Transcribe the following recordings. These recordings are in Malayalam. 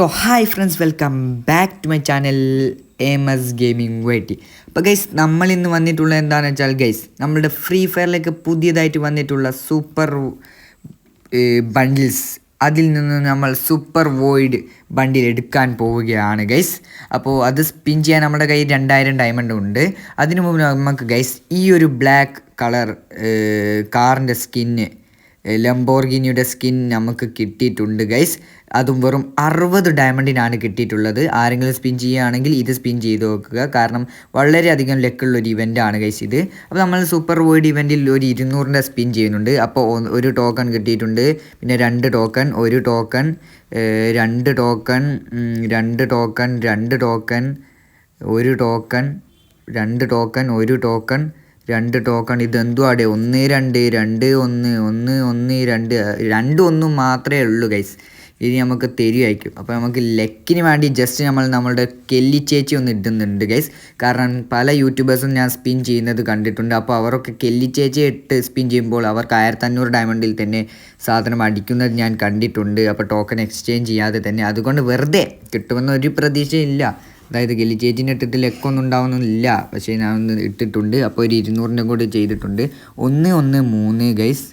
So hi friends welcome back to my channel M S gaming വേട്ടി അപ്പോൾ ഗൈസ് നമ്മൾ ഇന്ന് വന്നിട്ടുള്ള എന്താണെന്ന് വെച്ചാൽ ഗൈസ് നമ്മളുടെ ഫ്രീ ഫയറിലേക്ക് പുതിയതായിട്ട് വന്നിട്ടുള്ള സൂപ്പർ ബണ്ടിൽസ് അതിൽ നിന്ന് നമ്മൾ സൂപ്പർ വോയിഡ് ബണ്ടിൽ എടുക്കാൻ പോവുകയാണ് ഗൈസ് അപ്പോൾ അത് സ്പിൻ ചെയ്യാൻ നമ്മുടെ കയ്യിൽ രണ്ടായിരം ഡയമണ്ട് ഉണ്ട്. അതിനു മുമ്പ് നമുക്ക് ഗൈസ് ഈ ഒരു ബ്ലാക്ക് കളർ കാറിന്റെ സ്കിന്ന് ലംബോർഗിനിയുടെ സ്കിൻ നമുക്ക് കിട്ടിയിട്ടുണ്ട് ഗൈസ് അതും വെറും അറുപത് ഡയമണ്ടിനാണ് കിട്ടിയിട്ടുള്ളത്. ആരെങ്കിലും സ്പിൻ ചെയ്യുകയാണെങ്കിൽ ഇത് സ്പിൻ ചെയ്ത് നോക്കുക. കാരണം വളരെയധികം ലക്കുള്ള ഒരു ഇവന്റാണ് ഗൈസ് ഇത്. അപ്പോൾ നമ്മൾ സൂപ്പർ വേൾഡ് ഇവന്റിൽ ഒരു ഇരുന്നൂറിന്റെ സ്പിൻ ചെയ്യുന്നുണ്ട്. അപ്പോൾ ഒരു ടോക്കൺ കിട്ടിയിട്ടുണ്ട്. പിന്നെ രണ്ട് ടോക്കൺ ഒരു ടോക്കൺ രണ്ട് ടോക്കൺ രണ്ട് ടോക്കൺ രണ്ട് ടോക്കൺ ഒരു ടോക്കൺ രണ്ട് ടോക്കൺ ഒരു ടോക്കൺ രണ്ട് ടോക്കൺ ഇതെന്തുവാടെ ഒന്ന് രണ്ട് രണ്ട് ഒന്ന് ഒന്ന് ഒന്ന് രണ്ട് രണ്ട് ഒന്നും മാത്രമേ ഉള്ളൂ ഗൈസ് ഇത് നമുക്ക് തരുമായിരിക്കും അപ്പോൾ നമുക്ക് ലെക്കിന് വേണ്ടി ജസ്റ്റ് നമ്മൾ നമ്മളുടെ കെല്ലി ചേച്ചി ഒന്ന് ഇടുന്നുണ്ട് ഗൈസ് കാരണം പല യൂട്യൂബേഴ്സും ഞാൻ സ്പിൻ ചെയ്യുന്നത് കണ്ടിട്ടുണ്ട്. അപ്പോൾ അവരൊക്കെ കെല്ലി ചേച്ചി ഇട്ട് സ്പിൻ ചെയ്യുമ്പോൾ അവർക്ക് ആയിരത്തി അഞ്ഞൂറ് ഡയമണ്ടിൽ തന്നെ സാധനം അടിക്കുന്നത് ഞാൻ കണ്ടിട്ടുണ്ട്. അപ്പോൾ ടോക്കൺ എക്സ്ചേഞ്ച് ചെയ്യാതെ തന്നെ. അതുകൊണ്ട് വെറുതെ കിട്ടുമെന്നൊരു പ്രതീക്ഷയില്ല. അതായത് ഗലി ചേച്ചിന്റെ ഇട്ടിട്ട് ലെക്കൊന്നും ഉണ്ടാവുന്നില്ല പക്ഷേ ഞാൻ ഒന്ന് ഇട്ടിട്ടുണ്ട്. അപ്പോൾ ഒരു ഇരുന്നൂറിന്റെ കൂടെ ചെയ്തിട്ടുണ്ട്. ഒന്ന് ഒന്ന് മൂന്ന് ഗൈസ്.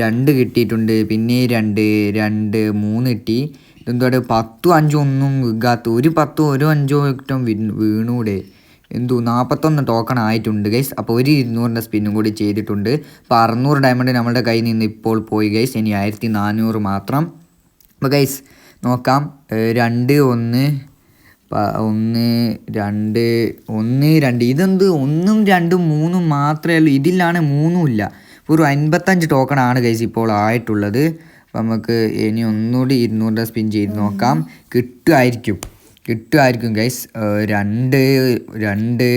രണ്ട് കിട്ടിയിട്ടുണ്ട്. പിന്നെ രണ്ട് രണ്ട് മൂന്ന് കിട്ടി. ഇതെന്തോടെ പത്തും അഞ്ചും ഒന്നും വിൽക്കാത്ത ഒരു പത്തും ഒരു അഞ്ചോ കിട്ടും വീണൂടെ. എന്തോ നാൽപ്പത്തൊന്ന് ടോക്കൺ ആയിട്ടുണ്ട് ഗൈസ്. അപ്പോൾ ഒരു ഇരുന്നൂറിന്റെ സ്പിന്നും കൂടി ചെയ്തിട്ടുണ്ട്. അപ്പോൾ അറുന്നൂറ് ഡയമണ്ട് നമ്മുടെ കയ്യിൽ നിന്ന് ഇപ്പോൾ പോയി ഗൈസ്. ഇനി ആയിരത്തി നാനൂറ് മാത്രം. അപ്പോൾ ഗൈസ് നോക്കാം. രണ്ട് ഒന്ന് ഒന്ന് രണ്ട് ഒന്ന് രണ്ട്. ഇതെന്ത്? ഒന്നും രണ്ടും മൂന്നും മാത്രമേ ഉള്ളൂ. ഇതിലാണ് മൂന്നും ഇല്ല. ഒരു അൻപത്തഞ്ച് ടോക്കണാണ് കൈസ് ഇപ്പോൾ ആയിട്ടുള്ളത്. അപ്പം നമുക്ക് ഇനി ഒന്നുകൂടി ഇരുന്നൂറിന്റെ സ്പിൻ ചെയ്ത് നോക്കാം. കിട്ടുമായിരിക്കും. കിട്ടുമായിരിക്കും ഗൈസ് രണ്ട് രണ്ട്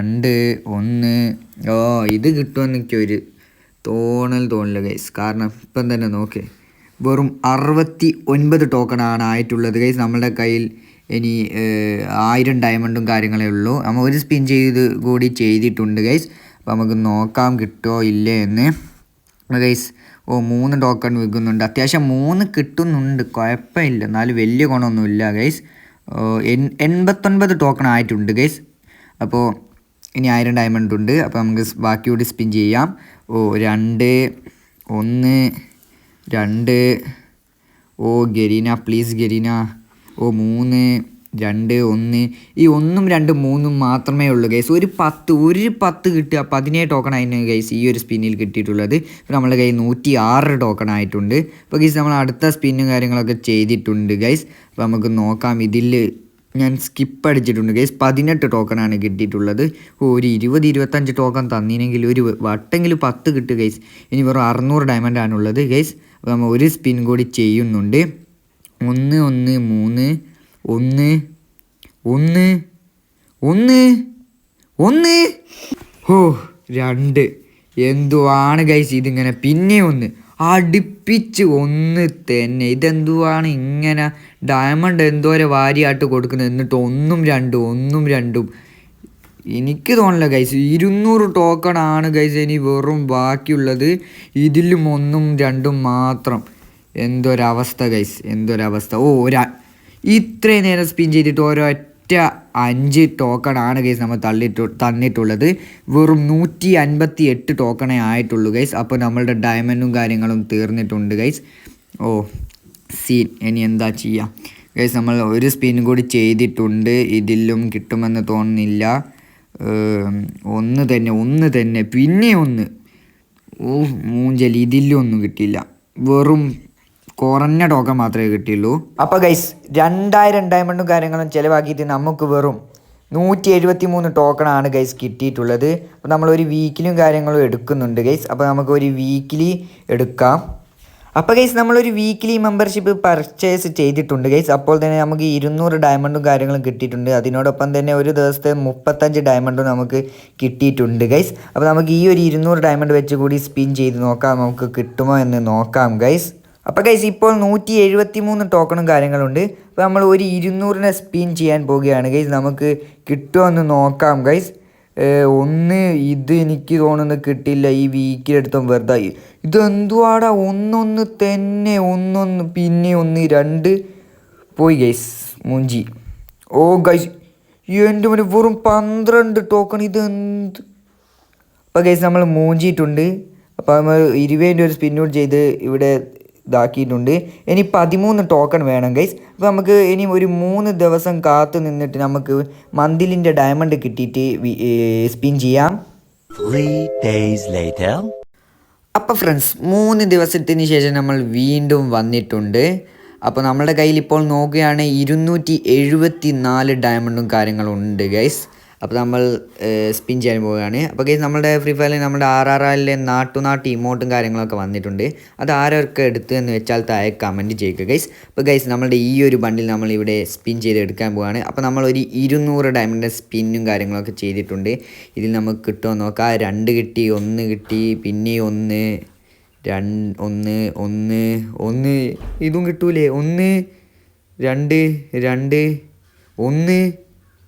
രണ്ട് ഒന്ന്. ഓ ഇത് കിട്ടുമെന്ന് എനിക്ക് ഒരു തോന്നൽ തോന്നില്ല ഗൈസ് കാരണം ഇപ്പം തന്നെ നോക്കേ. വെറും അറുപത്തി ഒൻപത് ആണ് ആയിട്ടുള്ളത് ഗൈസ് നമ്മുടെ കയ്യിൽ ഇനി ആയിരം ഡയമണ്ടും കാര്യങ്ങളേ ഉള്ളൂ. നമ്മൾ ഒരു സ്പിൻ ചെയ്ത് കൂടി ചെയ്തിട്ടുണ്ട് ഗൈസ് അപ്പോൾ നമുക്ക് നോക്കാം കിട്ടുമോ ഇല്ലേ എന്ന്. ഗൈസ് ഓ മൂന്ന് ടോക്കൺ വിൽക്കുന്നുണ്ട്. അത്യാവശ്യം മൂന്ന് കിട്ടുന്നുണ്ട്. കുഴപ്പമില്ല. എന്നാലും വലിയ ഗുണമൊന്നുമില്ല ഗൈസ് എൺപത്തൊൻപത് ടോക്കൺ ആയിട്ടുണ്ട് ഗൈസ് അപ്പോൾ ഇനി ആയിരം ഡയമണ്ട് ഉണ്ട്. അപ്പോൾ നമുക്ക് ബാക്കി ബാക്കിയോട് സ്പിൻ ചെയ്യാം. ഓ രണ്ട് ഒന്ന് രണ്ട്. ഓ ഗരീന പ്ലീസ് ഗരീന. ഓ മൂന്ന് രണ്ട് ഒന്ന്. ഈ ഒന്നും രണ്ടും മൂന്നും മാത്രമേ ഉള്ളൂ ഗൈസ് ഒരു പത്ത് ഒരു പത്ത് കിട്ടുക. പതിനേഴ് ടോക്കൺ ആയിരുന്നു ഗൈസ് ഈ ഒരു സ്പിന്നിൽ കിട്ടിയിട്ടുള്ളത്. ഇപ്പോൾ നമ്മുടെ കയ്യിൽ നൂറ്റി ആറ് ടോക്കൺ ആയിട്ടുണ്ട്. അപ്പോൾ ഗൈസ് നമ്മൾ അടുത്ത സ്പിന്നും കാര്യങ്ങളൊക്കെ ചെയ്തിട്ടുണ്ട് ഗൈസ് അപ്പോൾ നമുക്ക് നോക്കാം. ഇതിൽ ഞാൻ സ്കിപ്പ് അടിച്ചിട്ടുണ്ട് ഗൈസ് പതിനെട്ട് ടോക്കണാണ് കിട്ടിയിട്ടുള്ളത്. ഒരു ഇരുപത് ഇരുപത്തഞ്ച് ടോക്കൺ തന്നിനെങ്കിൽ ഒരു വട്ടെങ്കിലും പത്ത് കിട്ടും ഗൈസ് ഇനി വെറും അറുന്നൂറ് ഡയമണ്ട് ആണുള്ളത് ഗൈസ് അപ്പോൾ നമ്മൾ ഒരു സ്പിൻ കൂടി ചെയ്യുന്നുണ്ട്. ഒന്ന് ഒന്ന് മൂന്ന് ഒന്ന് ഒന്ന് ഒന്ന് ഒന്ന്. ഓ രണ്ട്. എന്തുവാണ് ഗൈസ് ഇതിങ്ങനെ? പിന്നെ ഒന്ന്. അടുപ്പിച്ച് ഒന്ന് തന്നെ. ഇതെന്തുവാണ് ഇങ്ങനെ? ഡയമണ്ട് എന്തോരെ വാരിയായിട്ട് കൊടുക്കുന്നത്? എന്നിട്ട് ഒന്നും രണ്ടും ഒന്നും രണ്ടും. എനിക്ക് തോന്നില്ല ഗൈസ് ഇരുന്നൂറ് ടോക്കൺ ആണ് ഗൈസ് ഇനി വെറും ബാക്കിയുള്ളത്. ഇതിലും ഒന്നും രണ്ടും മാത്രം. എന്തൊരവസ്ഥ ഗൈസ് എന്തൊരവസ്ഥ? ഓ ഒരു ഇത്രയും നേരം സ്പിൻ ചെയ്തിട്ട് ഓരോ ഒരൊറ്റ അഞ്ച് ടോക്കൺ ആണ് ഗൈസ് നമ്മൾ തള്ളിട്ട് തന്നിട്ടുള്ളത്. വെറും നൂറ്റി അൻപത്തി എട്ട് ടോക്കണേ ആയിട്ടുള്ളൂ ഗൈസ് അപ്പോൾ നമ്മളുടെ ഡയമണ്ടും കാര്യങ്ങളും തീർന്നിട്ടുണ്ട് ഗൈസ് ഓ സീൻ ഇനി എന്താ ചെയ്യുക ഗൈസ് നമ്മൾ ഒരു സ്പിൻ കൂടി ചെയ്തിട്ടുണ്ട്. ഇതിലും കിട്ടുമെന്ന് തോന്നുന്നില്ല. ഒന്ന് തന്നെ ഒന്ന് തന്നെ. പിന്നെ ഒന്ന്. ഓ മൂഞ്ചൽ ഇതിലും ഒന്നും കിട്ടിയില്ല. വെറും കുറഞ്ഞ ടോക്കൺ മാത്രമേ കിട്ടിയുള്ളൂ. അപ്പോൾ ഗൈസ് രണ്ടായിരം ഡയമണ്ടും കാര്യങ്ങളും ചിലവാക്കിയിട്ട് നമുക്ക് വെറും നൂറ്റി എഴുപത്തി മൂന്ന് ടോക്കണാണ് ഗൈസ് കിട്ടിയിട്ടുള്ളത് അപ്പോൾ ഒരു വീക്കിലും കാര്യങ്ങളും എടുക്കുന്നുണ്ട് ഗൈസ് അപ്പോൾ നമുക്ക് ഒരു വീക്കിലി എടുക്കാം. അപ്പോൾ ഗൈസ് നമ്മളൊരു വീക്കിലി മെമ്പർഷിപ്പ് പർച്ചേസ് ചെയ്തിട്ടുണ്ട് ഗൈസ് അപ്പോൾ തന്നെ നമുക്ക് ഇരുന്നൂറ് ഡയമണ്ടും കാര്യങ്ങളും കിട്ടിയിട്ടുണ്ട്. അതിനോടൊപ്പം തന്നെ ഒരു ദിവസത്തെ മുപ്പത്തഞ്ച് ഡയമണ്ടും നമുക്ക് കിട്ടിയിട്ടുണ്ട് ഗൈസ് അപ്പോൾ നമുക്ക് ഈ ഒരു ഇരുന്നൂറ് ഡയമണ്ട് വെച്ച് കൂടി സ്പിൻ ചെയ്ത് നോക്കാം. നമുക്ക് കിട്ടുമോ എന്ന് നോക്കാം ഗൈസ് അപ്പോൾ ഗൈസ് ഇപ്പോൾ നൂറ്റി എഴുപത്തി മൂന്ന് ടോക്കണും കാര്യങ്ങളുണ്ട്. അപ്പോൾ നമ്മൾ ഒരു ഇരുന്നൂറിനെ സ്പിൻ ചെയ്യാൻ പോവുകയാണ്. ഗൈസ് നമുക്ക് കിട്ടുമോ എന്ന് നോക്കാം ഗൈസ് ഒന്ന് ഇത് എനിക്ക് തോന്നുന്നു കിട്ടില്ല. ഈ വീക്കിലെടുത്തും വെറുതെ ഇതെന്തുവാടാ ഒന്നൊന്ന് തന്നെ ഒന്നൊന്ന് പിന്നെ ഒന്ന് രണ്ട്. പോയി ഗൈസ് മൂഞ്ചി. ഓ ഗൈസ് എന്റെ മുന്നിൽ വെറും പന്ത്രണ്ട് ടോക്കൺ ഇത് എന്ത്? അപ്പോൾ ഗൈസ് നമ്മൾ മൂഞ്ചിയിട്ടുണ്ട്. അപ്പോൾ നമ്മൾ ഇരുപതിന്റെ ഒരു സ്പിന്നൂട്ട് ചെയ്ത് ഇവിടെ ഇതാക്കിയിട്ടുണ്ട്. ഇനി പതിമൂന്ന് ടോക്കൺ വേണം ഗൈസ് അപ്പോൾ നമുക്ക് ഇനി ഒരു മൂന്ന് ദിവസം കാത്തു നിന്നിട്ട് നമുക്ക് മന്തിലിന്റെ ഡയമണ്ട് കിട്ടിയിട്ട് സ്പിൻ ചെയ്യാം. Three days later. അപ്പോൾ ഫ്രണ്ട്സ് മൂന്ന് ദിവസത്തിന് ശേഷം നമ്മൾ വീണ്ടും വന്നിട്ടുണ്ട്. അപ്പോൾ നമ്മുടെ കയ്യിൽ ഇപ്പോൾ നോക്കുകയാണെങ്കിൽ ഇരുന്നൂറ്റി എഴുപത്തി നാല് ഡയമണ്ടും കാര്യങ്ങളും ഉണ്ട് ഗൈസ് അപ്പോൾ നമ്മൾ സ്പിൻ ചെയ്യാൻ പോവുകയാണ്. അപ്പോൾ കേസ് നമ്മുടെ ഫ്രീ ഫയറിൽ നമ്മുടെ ആർ ആർ ആറിലെ നാട്ടു നാട്ട് ഇമോട്ടും കാര്യങ്ങളൊക്കെ വന്നിട്ടുണ്ട്. അത് ആരൊക്കെ എടുത്തു എന്ന് വെച്ചാൽ താഴെ കമന്റ് ചെയ്യുക ഗൈസ് അപ്പോൾ ഗൈസ് നമ്മുടെ ഈ ഒരു ബണ്ടിൽ നമ്മൾ ഇവിടെ സ്പിൻ ചെയ്ത് എടുക്കാൻ പോവുകയാണ്. അപ്പോൾ നമ്മൾ ഒരു ഇരുന്നൂറ് ഡയമണ്ടിന്റെ സ്പിന്നും കാര്യങ്ങളൊക്കെ ചെയ്തിട്ടുണ്ട്. ഇതിൽ നമുക്ക് കിട്ടുമോ നോക്കാം. രണ്ട് കിട്ടി ഒന്ന് കിട്ടി പിന്നെ ഒന്ന് രണ്ട് ഒന്ന് ഒന്ന് ഒന്ന്. ഇതും കിട്ടൂലേ? ഒന്ന് രണ്ട് രണ്ട് ഒന്ന്.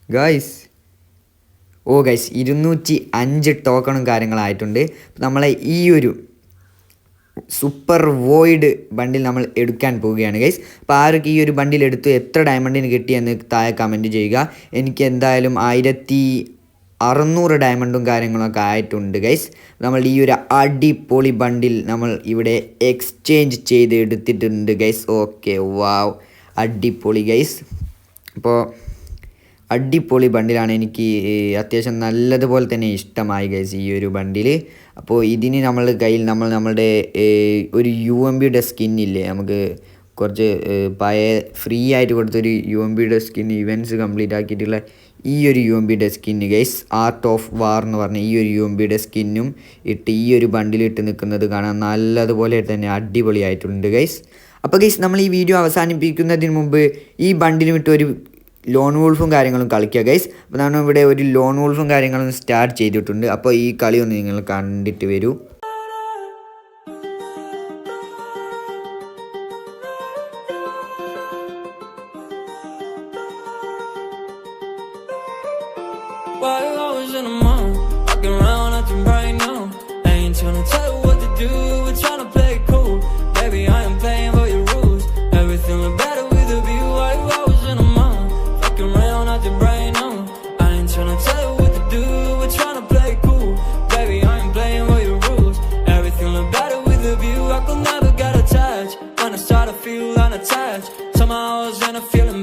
ഗായ്സ് ഓ ഗൈസ് ഇരുന്നൂറ്റി അഞ്ച് ടോക്കണും കാര്യങ്ങളായിട്ടുണ്ട് നമ്മളെ ഈ ഒരു സൂപ്പർ വോയിഡ് ബണ്ടിൽ നമ്മൾ എടുക്കാൻ പോവുകയാണ് ഗൈസ് അപ്പോൾ ആരൊക്കെ ഈ ഒരു ബണ്ടിൽ എടുത്തു എത്ര ഡയമണ്ടിന് കിട്ടിയെന്ന് താഴെ കമന്റ് ചെയ്യുക. എനിക്ക് എന്തായാലും ആയിരത്തി അറുന്നൂറ് ഡയമണ്ടും കാര്യങ്ങളൊക്കെ ആയിട്ടുണ്ട് ഗൈസ് നമ്മൾ ഈ ഒരു അടിപൊളി ബണ്ടിൽ നമ്മൾ ഇവിടെ എക്സ്ചേഞ്ച് ചെയ്ത് എടുത്തിട്ടുണ്ട് ഗൈസ് ഓക്കെ വാവ് അടിപൊളി ഗൈസ് അപ്പോൾ അടിപൊളി ബണ്ടിലാണ്. എനിക്ക് അത്യാവശ്യം നല്ലതുപോലെ തന്നെ ഇഷ്ടമായി ഗൈസ് ഈ ഒരു ബണ്ടിൽ അപ്പോൾ ഇതിന് നമ്മൾ കയ്യിൽ നമ്മൾ നമ്മളുടെ ഒരു യു എം ബിയുടെ സ്കിന്നില്ലേ നമുക്ക് കുറച്ച് പഴയ ഫ്രീ ആയിട്ട് കൊടുത്തൊരു യു എം ബിയുടെ സ്കിൻ ഇവന്റ്സ് കംപ്ലീറ്റ് ആക്കിയിട്ടുള്ള ഈ ഒരു യു എം ബിയുടെ skin guys art of war എന്ന് പറഞ്ഞ ഈ ഒരു യു എം ബിയുടെ സ്കിന്നും ഇട്ട് ഈ ഒരു ബണ്ടിലിട്ട് നിൽക്കുന്നത് കാണാൻ നല്ലതുപോലെ തന്നെ അടിപൊളിയായിട്ടുണ്ട് ഗൈസ് അപ്പോൾ ഗൈസ് നമ്മൾ ഈ വീഡിയോ അവസാനിപ്പിക്കുന്നതിന് മുമ്പ് ഈ ബണ്ടിലും ഇട്ട് ഒരു ലോൺ വോൾഫും കാര്യങ്ങളും കളിക്കുക ഗൈസ് അപ്പോൾ നമ്മൾ ഇവിടെ ഒരു ലോൺ വോൾഫും കാര്യങ്ങളും സ്റ്റാർട്ട് ചെയ്തിട്ടുണ്ട്. അപ്പോൾ ഈ കളി ഒന്ന് നിങ്ങൾ കണ്ടിട്ട് വരൂ. Hours and I'm feeling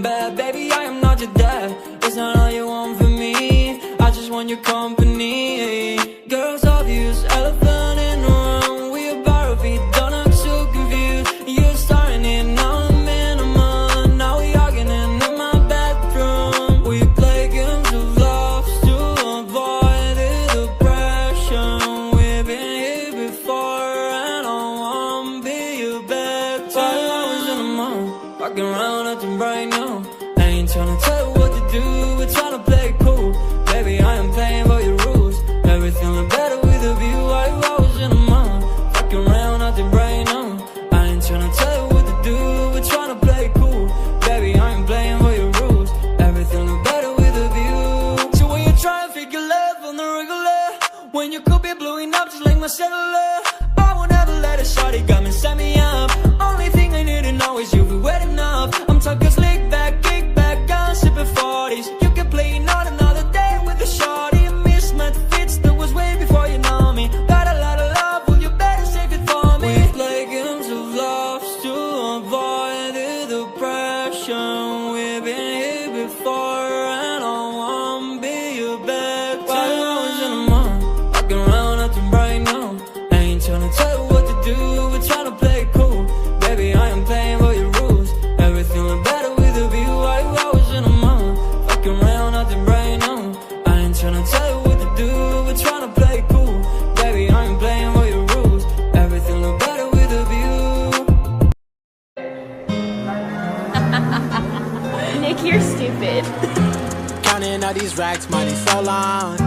these racks, money so long.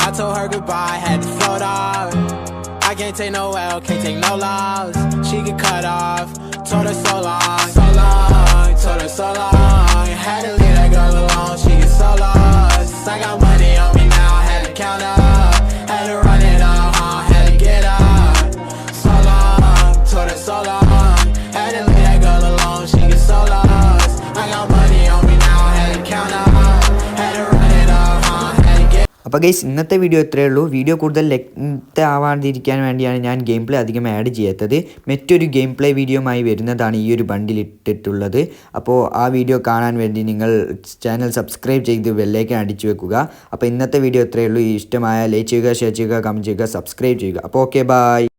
I told her goodbye, had to float off. I can't take no L, can't take no loss. She get cut off, told her so long, so long, told her so long. അപ്പോൾ ഗൈസ് ഇന്നത്തെ വീഡിയോ ഇത്രയേ ഉള്ളൂ. വീഡിയോ കൂടുതൽ ലെങ്ത് ആവാതിരിക്കാൻ വേണ്ടിയാണ് ഞാൻ ഗെയിം പ്ലേ അധികം ആഡ് ചെയ്യാത്തത്. മറ്റൊരു ഗെയിം പ്ലേ വീഡിയോമായി വരുന്നതാണ് ഈ ഒരു ബണ്ടിൽ ഇട്ടിട്ടുള്ളത്. അപ്പോൾ ആ വീഡിയോ കാണാൻ വേണ്ടി നിങ്ങൾ ചാനൽ സബ്സ്ക്രൈബ് ചെയ്ത് വെല്ലേക്ക് അടിച്ചു വെക്കുക. അപ്പോൾ ഇന്നത്തെ വീഡിയോ ഇത്രയേ ഉള്ളൂ. ഇഷ്ടമായ ലൈക്ക് ചെയ്യുക ഷെയർ ചെയ്യുക കമന്റ് ചെയ്യുക സബ്സ്ക്രൈബ് ചെയ്യുക. അപ്പോൾ ഓക്കെ ബൈ